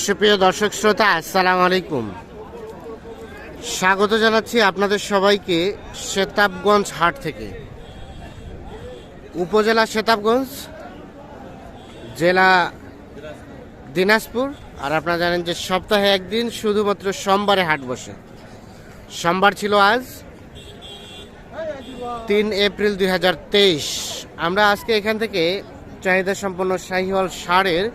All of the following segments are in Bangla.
সুপ্রিয় দর্শক শ্রোতা, আসসালামু আলাইকুম। স্বাগত জানাচ্ছি আপনাদের সবাইকে সেতাবগঞ্জ হাট থেকে। উপজেলা সেতাবগঞ্জ, জেলা দিনাজপুর, আর আপনারা জানেন যে সপ্তাহে একদিন শুধুমাত্র সোমবারে হাট বসে। সোমবার ছিল আজ তিন এপ্রিল দুই হাজার তেইশ। আমরা আজকে এখান থেকে চাহিদা সম্পন্ন শাহিওয়াল সারের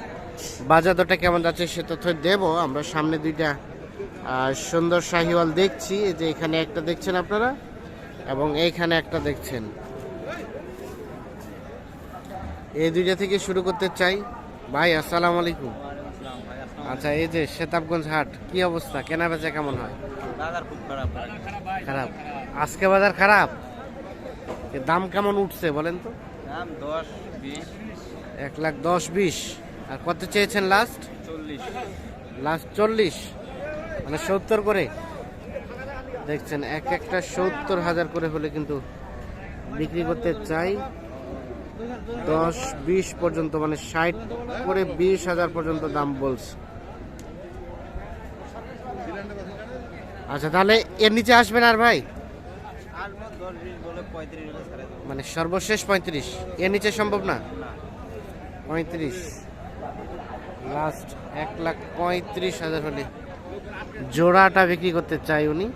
বাজার দরটা কেমন যাচ্ছে সে তথ্য দেব। আমরা সামনে দুইটা সুন্দর শাহিওয়াল দেখছি। যে এখানে একটা দেখছেন আপনারা? এবং এইখানে একটা দেখছেন। এই দুইটা থেকে শুরু করতে চাই। ভাই আসসালামু আলাইকুম। আচ্ছা এই যে সেতাবগঞ্জ হাট কি অবস্থা? কেনা বেচা কেমন হয়? খারাপ। খারাপ। আজকে বাজার খারাপ? দাম কেমন উঠছে বলেন তো? দাম দশ বিশ। এক লাখ দশ বিশ। আর কত চেয়েছেন লাস্ট চল্লিশ। লাস্ট চল্লিশ? মানে সত্তর করে? দেখছেন এক একটা সত্তর হাজার করে হলে কিন্তু বিক্রি করতে চাই। দশ বিশ পর্যন্ত মানে ষাট করে বিশ হাজার পর্যন্ত দাম বলছে। আচ্ছা তাহলে এর নিচে আসবেন আর ভাই? মানে সর্বশেষ পঁয়ত্রিশ। এর নিচে সম্ভব না। পঁয়ত্রিশ। লাস্ট এক লাখ পঁয়ত্রিশ হাজার হলে জোড়াটা বিক্রি করতে চাই উনি।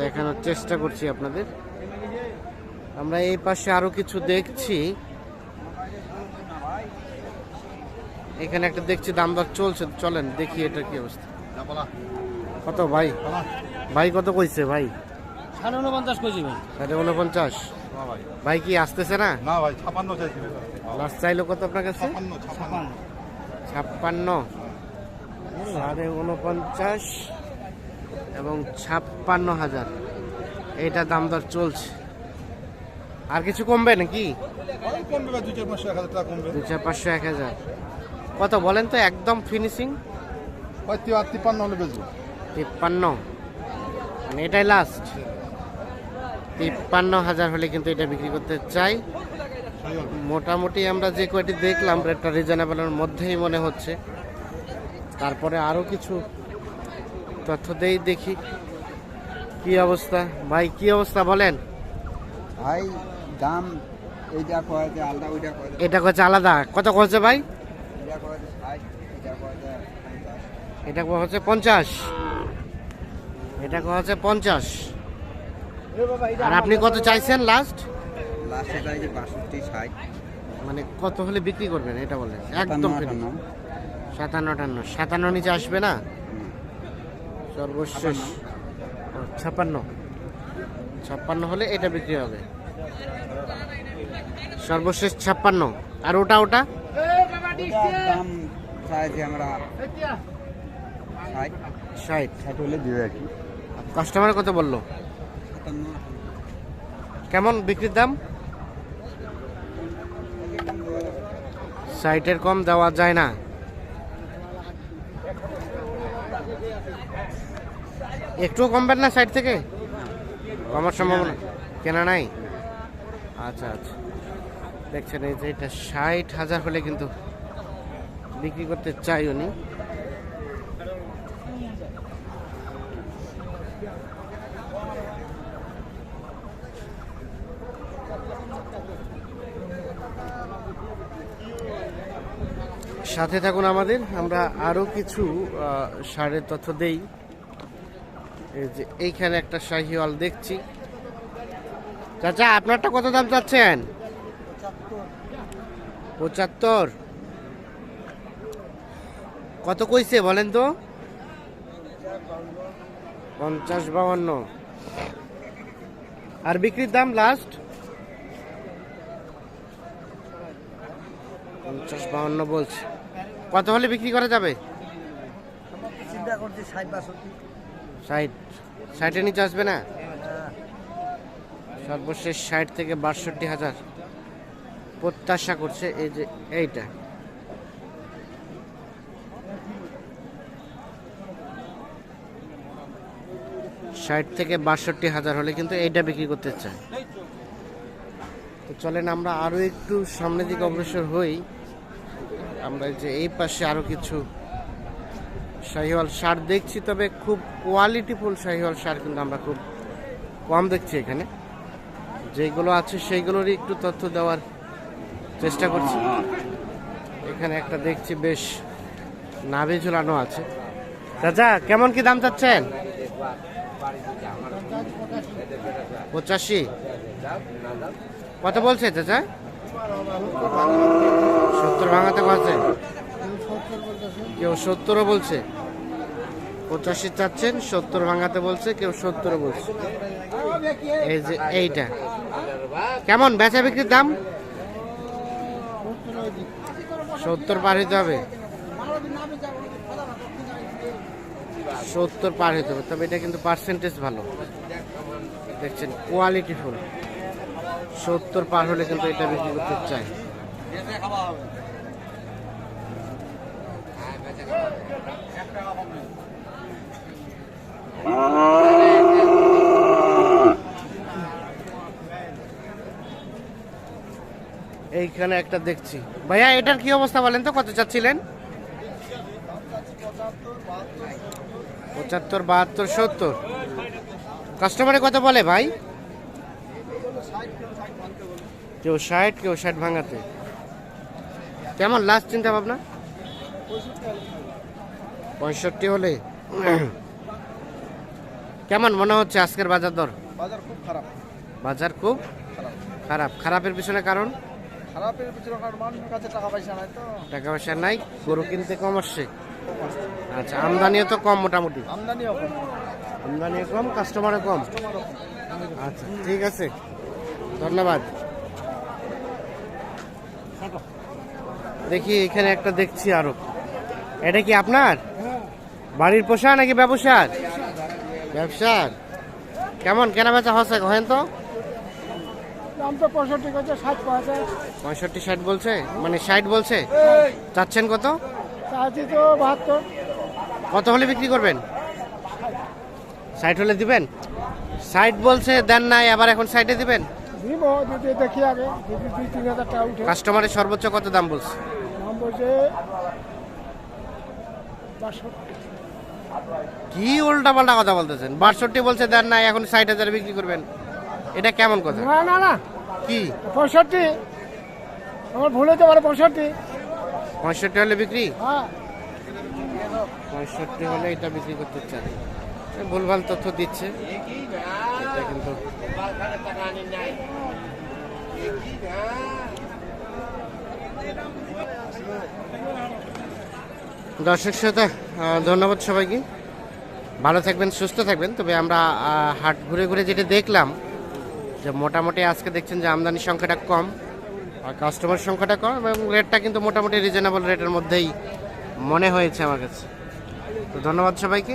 দেখানোর চেষ্টা করছি আপনাদের। আমরা এই পাশে আরও কিছু দেখছি। এখানে একটা দেখছি দাম দর চলছে। চলেন দেখি এটা কি অবস্থা। কত ভাই? ভাই কত কইছে ভাই? সাড়ে উনপঞ্চাশ ভাই। সাড়ে উনপঞ্চাশ। ভাই। ভাই কি আসতেছে না? না ভাই ছাপান্ন চাইছি। লাস্ট চাইলো কত আপনার কাছে? ছাপান্ন। ছাপ্পান্ন সাড়ে উনপঞ্চাশ এবং ছাপ্পান্ন হাজার। এইটা দাম দর চলছে। আর কিছু কমবে নাকি? দু চার পাঁচশো এক হাজার কত বলেন তো একদম ফিনিশিং তিপ্পান্ন হলে বেচবো। তিপ্পান্ন। মানে এটাই লাস্ট তিপ্পান্ন হাজার হলে কিন্তু এটা বিক্রি করতে চাই। মোটামুটি আমরা যে কয়টি দেখলাম রেটটা রিজনেবলের মধ্যেই মনে হচ্ছে। তারপরে আরও কিছু তথ্য দেই দেখি কি অবস্থা। ভাই কি অবস্থা বলেন? ভাই দাম এইটা কয়েছে আলাদা ওইটা কয়েছে। এটা কচ্ছে আলাদা। কত ভাই? এটা কয়েছে এটা কয়েছে এটা হচ্ছে পঞ্চাশ। এটা হচ্ছে পঞ্চাশ। আর আপনি কত চাইছেন লাস্ট লাস্টে চাইছে বাষট্টি ষাট। মানে কত হলে বিক্রি করবেন এটা বলেন? একদম। সাতান্ন আটান্ন। সাতান্ন নিচে আসবে না? সর্বশেষ। ও, ছাপ্পান্ন ছাপ্পান্ন হলে এটা বিক্রি হবে। সর্বশেষ ছাপ্পান্ন আর ওটা ওটা? দাম চাইছি আমরা ষাট। ষাট। ষাট হলে আর কি কাস্টমার কত বলল? কেমন বিক্রির দাম? সাইটের কম দেওয়া যায় না। একটুও কমবেন না সাইড থেকে? কমার সম্ভাবনা? কেনা নাই? আচ্ছা আচ্ছা। দেখছেন, এই যে এটা ষাট হাজার হলে কিন্তু বিক্রি করতে চাই উনি সাথে থাকুন আমাদের। আমরা আরও কিছু সারের তথ্য দেই। যে এইখানে একটা শাহিওয়াল দেখছি। চাচা, আপনারটা কত দাম চাচ্ছেন? পঁচাত্তর। কত কইছে বলেন তো? পঞ্চাশ বাউন্ন। আর বিক্রির দাম লাস্ট পঞ্চাশ বাউন্ন বলছে। কত হলে বিক্রি করা যাবে? চিন্তা করছি ষাট বাষট্টি। ষাট। ষাটের নিচে আসবে না? সর্বশেষ ষাট থেকে বাষট্টি হাজার। প্রত্যাশা করছে এই যে এইটা। ষাট থেকে বাষট্টি হাজার হলে কিন্তু এইটা বিক্রি করতে চায়। তো চলেন আমরা আরও একটু সামনের দিকে অগ্রসর হই। আমরা যে এই পাশে আরও কিছু শাহিওয়াল সার দেখছি, তবে খুব কোয়ালিটিফুল শাহিওয়াল সার কিন্তু আমরা খুব কম দেখছি এখানে। যেগুলো আছে সেইগুলোরই একটু তথ্য দেওয়ার চেষ্টা করছি। এখানে একটা দেখছি বেশ নাভি ঝুলানো আছে। চাচা, কেমন কি দাম চাচ্ছেন? পঁচাশি। কত বলছে চাচা? সত্তর ভাঙাতে বলছে কেউ সত্তরও বলছে। পঁচাশি চাচ্ছেন, সত্তর ভাঙাতে বলছে, কেউ সত্তরও বলছে। এই যে এইটা। কেমন? বেচা বিক্রির দাম? সত্তর পার হইতে হবে। সত্তর পার হইতে হবে। তবে এটা কিন্তু পার্সেন্টেজ ভালো। দেখছেন কোয়ালিটি ফুল সত্তর পার হলে কিন্তু এটা বিক্রি করতে চাই। এইখানে একটা দেখছি। ভাইয়া, এটার কি অবস্থা বলেন তো? কত চাচ্ছিলেন? পঁচাত্তর, বাহাত্তর, সত্তর। কাস্টমারে কত বলে ভাই? কেউ ষাট কেউ ষাট ভাঙাতে। কেমন লাস্ট চিন্তা ভাবনা? পঁয়ষট্টি হলে। কেমন মনে হচ্ছে আজকের বাজার দর? বাজার খুব খারাপ। বাজার খুব খারাপ। খারাপ খারাপের পিছনে কারণ? খারাপের পিছনে কারণ মানুষের কাছে টাকা পয়সা নাই তো। টাকা পয়সা নাই গরু কিনতে কম আসছে। আচ্ছা আমদানিও তো কম মোটামুটি। আমদানিও কম। আমদানিও কম কাস্টমারও কম। আচ্ছা ঠিক আছে। ধন্যবাদ। দেখি এখানে একটা দেখছি আরও। এটা কি আপনার? বাড়ির পোষা নাকি ব্যবসার? ব্যবসার। কেমন? কেনা বেচা হচ্ছে? হেন তো? পঁয়ষট্টি ষাট বলছে? মানে ষাট বলছে? চাচ্ছেন কত? কত হলে বিক্রি করবেন? ষাট। হলে দিবেন? ষাট বলছে দেন নাই আবার এখন সাইডে দিবেন? দিব যদি দেখি আগে যদি দুই তিন হাজার টাকা উঠে। কাস্টমারের সর্বোচ্চ কত দাম বলছে? দাম বলছে বাষট্টি। কি উল্টা পাল্টা কথা বলতেছেন? বাষট্টি বলছে দেন নাই এখন ষাট হাজার বিক্রি করবেন। এটা কেমন কথা? না না না। কি? পঁয়ষট্টি। আমার ভুল হতে পারে পঁয়ষট্টি। পঁয়ষট্টি হলে বিক্রি? হ্যাঁ। পঁয়ষট্টি হলে এটা বিক্রি করতে এ ভুলভাল তথ্য দিচ্ছে। এটা কিন্তু দর্শক শ্রোতা ধন্যবাদ সবাইকে। ভালো থাকবেন সুস্থ থাকবেন। তবে আমরা হাট ঘুরে ঘুরে যেটা দেখলাম যে মোটামুটি আজকে দেখছেন যে আমদানির সংখ্যাটা কম আর কাস্টমার সংখ্যাটা কম এবং রেটটা কিন্তু মোটামুটি রিজনেবল রেটের মধ্যেই মনে হয়েছে আমার কাছে। তো ধন্যবাদ সবাইকে।